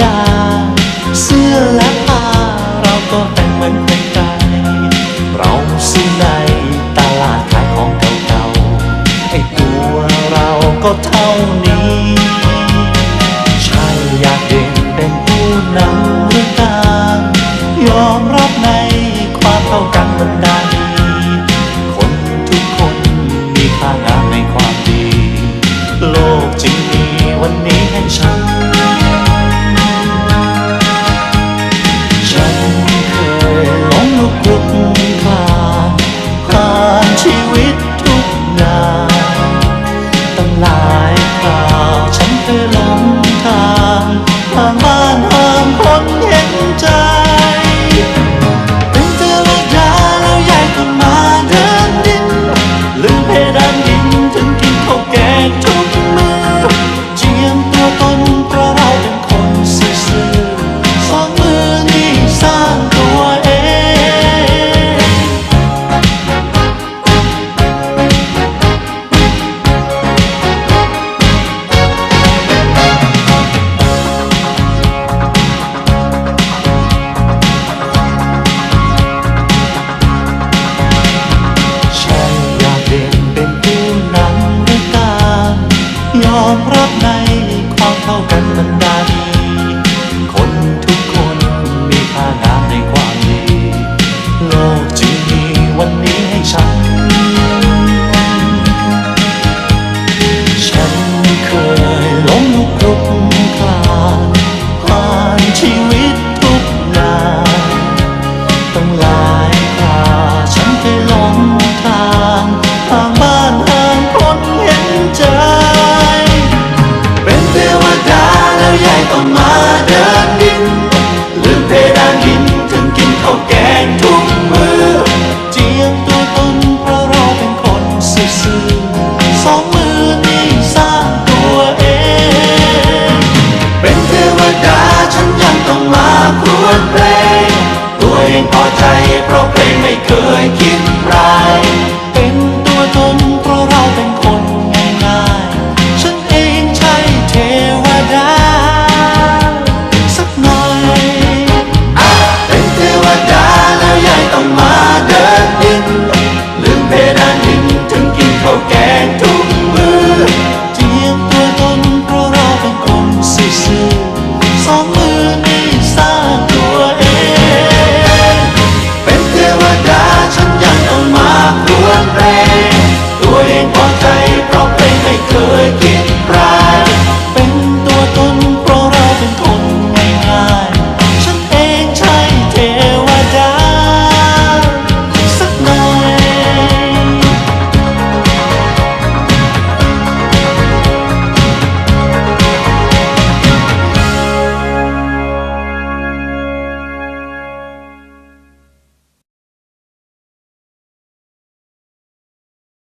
ดา เสื้อและผ้าเราก็แต่งเหมือนคนใจเราซื้อในตลาดขายของเก่าๆไอ้ตัวเราก็เท่านี้ ใช่อยากเด่นเป็นผู้นำ ในความเท่ากันมันดดีคนทุกคนมีค่างาในความดี โลกจึงมีวันนี้ให้ฉัน ฉันเคยล้มลุกคลุก